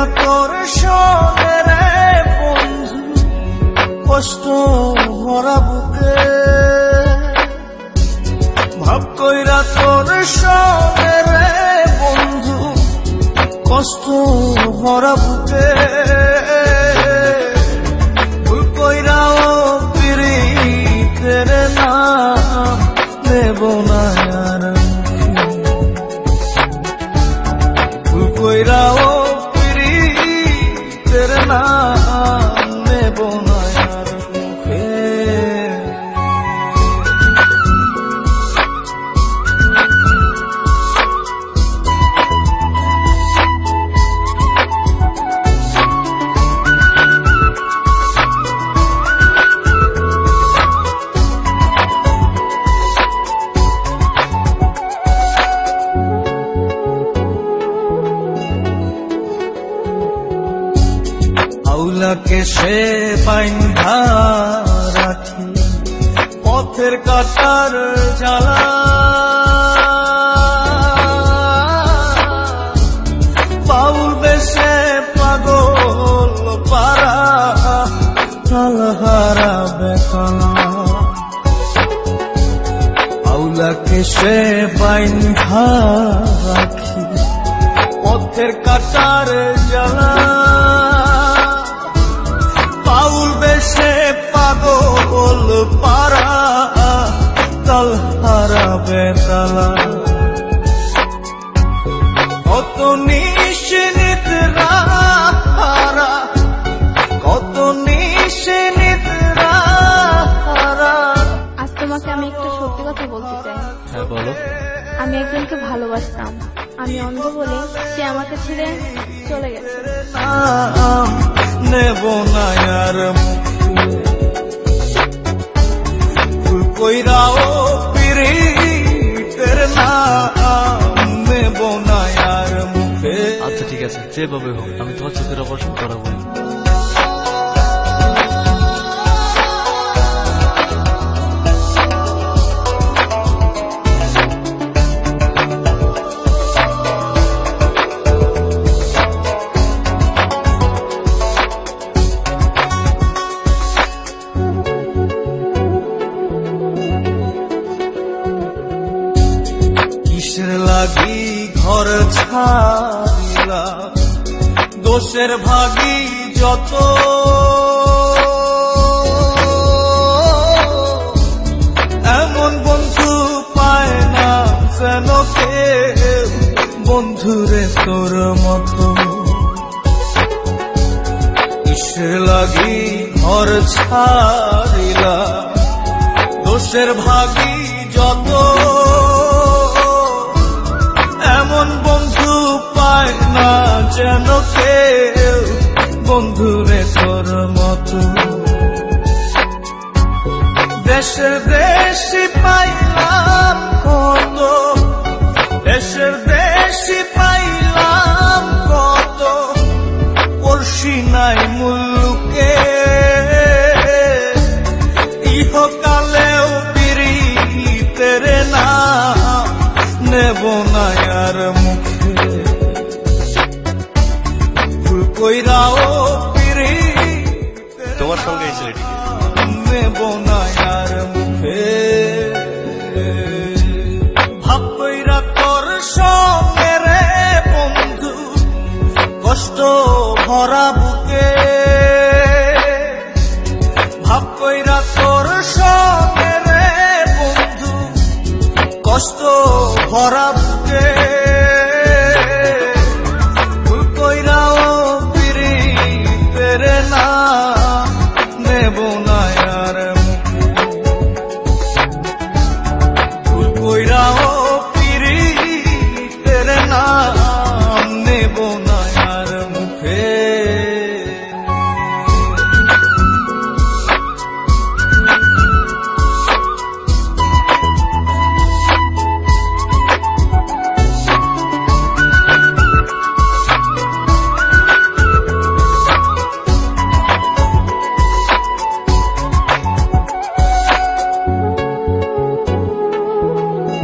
কইরা তোর সঙ্গে বন্ধু, কষ্ট ভরা বুকে। ভাব কইরা তোর সঙ্গে বন্ধু, কষ্ট ভরা বুকে। ভুল পিরিতের নাম দেব না। আর না আউলাকে সে বাইন্ধা রাখি, পথের কাটার জ্বালা। বাউল বেশে পাগল পারা তালহারা বেতলা। আউলাকে সে বাইন্ধা রাখি, পথের কাটার জ্বালা। পাউল বেশে পাগল পারা তালহারা বেতালা কত নিশ্চিত রাহারা কত নিশ্চিত রাহারা। আজ তোমাকে আমি একটা সত্যি কথা বলতে চাই। হ্যাঁ বলো। আমি একজনকে ভালোবাসতাম। আমি অন্ধ বলে সে আমাকে ছেড়ে চলে গেছে। নেব না আর মুখে। ফুল কইরাও নাম নেব না আর মুখে। আচ্ছা ঠিক আছে যেভাবে হোক আমি তোমার চোখের অপারেশন করাবো। ছাড়িলা দোষের ভাগি যত। এমন বন্ধু পায় না যেন বন্ধুরে তোর মতো। কিসের লাগি ঘর ছাড়িলা। দোষের ভাগি যত। যেন কেউ বন্ধুরে তোর মতো। দেশের দেশি পাইলাম কত দেশের দেশি পাইলাম কত, পড়শি নাই মুল্লুকে ইহকালেও পিরিতের নাম নেব না আর নেব না আর মুখে। ভাব তোর সঙ্গে রে বন্ধু, কষ্ট ভরা বুকে। ভাব তোর সঙ্গে রে বন্ধু, কষ্ট ভরা